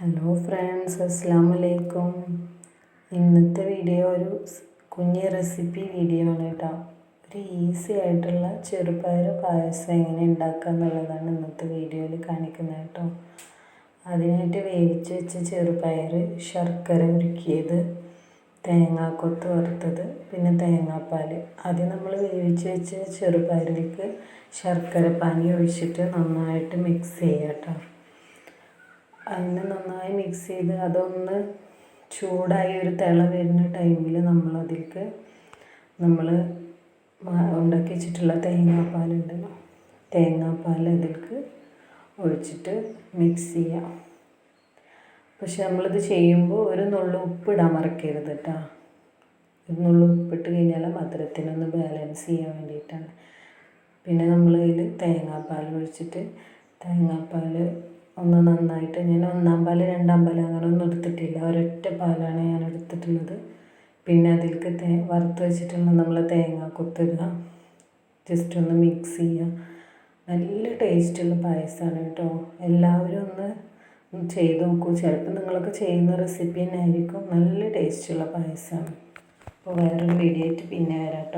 Hello friends അസ്സാം വലൈക്കും ഇന്നത്തെ വീഡിയോ ഒരു കുഞ്ഞ് റെസിപ്പി വീഡിയോ ആണ് കേട്ടോ. ഒരു ഈസി ആയിട്ടുള്ള ചെറുപയർ പായസം എങ്ങനെ ഉണ്ടാക്കുക എന്നുള്ളതാണ് ഇന്നത്തെ വീഡിയോയിൽ കാണിക്കുന്നത് കേട്ടോ. അതിനായിട്ട് വേവിച്ച് വെച്ച ചെറുപയർ ശർക്കര ഉരുക്കിയത് തേങ്ങാക്കൊത്ത് വറുത്തത് പിന്നെ തേങ്ങാപ്പാൽ ആദ്യം നമ്മൾ വേവിച്ച് വെച്ച ചെറുപയറിലേക്ക് ശർക്കര പാനി ഒഴിച്ചിട്ട് നന്നായിട്ട് മിക്സ് ചെയ്യാം കേട്ടോ. അതിനെ നന്നായി മിക്സ് ചെയ്ത് അതൊന്ന് ചൂടായി ഒരു തിള വരുന്ന ടൈമിൽ നമ്മളതിലേക്ക് നമ്മൾ ഉണ്ടാക്കി വെച്ചിട്ടുള്ള തേങ്ങാപ്പാലുണ്ടല്ലോ. തേങ്ങാപ്പാൽ അതിലേക്ക് ഒഴിച്ചിട്ട് മിക്സ് ചെയ്യാം. പക്ഷെ നമ്മളിത് ചെയ്യുമ്പോൾ ഒരു നുള്ളു ഉപ്പിടാൻ മറക്കരുത് കേട്ടോ ഒരു നുള്ളു ഉപ്പിട്ട് കഴിഞ്ഞാൽ മധുരത്തിനൊന്ന് ബാലൻസ് ചെയ്യാൻ വേണ്ടിയിട്ടാണ്. പിന്നെ നമ്മൾ ഇതിൽ തേങ്ങാപ്പാൽ ഒഴിച്ചിട്ട് തേങ്ങാപ്പാൽ ഒന്ന് നന്നായിട്ട്. ഞാൻ ഒന്നാം പാൽ രണ്ടാം പാൽ അങ്ങനെ ഒന്നും എടുത്തിട്ടില്ല. ഒരൊറ്റ പാലാണ് ഞാൻ എടുത്തിട്ടുള്ളത്. പിന്നെ അതിലേക്ക് തേ വറുത്ത് വെച്ചിട്ടുള്ള നമ്മൾ തേങ്ങ കൊത്തിടുക. ജസ്റ്റ് ഒന്ന് മിക്സ് ചെയ്യുക. നല്ല ടേസ്റ്റുള്ള പായസമാണ് കേട്ടോ. എല്ലാവരും ഒന്ന് ചെയ്ത് നോക്കൂ. ചിലപ്പോൾ നിങ്ങളൊക്കെ ചെയ്യുന്ന റെസിപ്പി തന്നെ ആയിരിക്കും നല്ല ടേസ്റ്റുള്ള പായസമാണ് അപ്പോൾ വേറൊരു വീഡിയോ ആയിട്ട് പിന്നെ വരാം കേട്ടോ.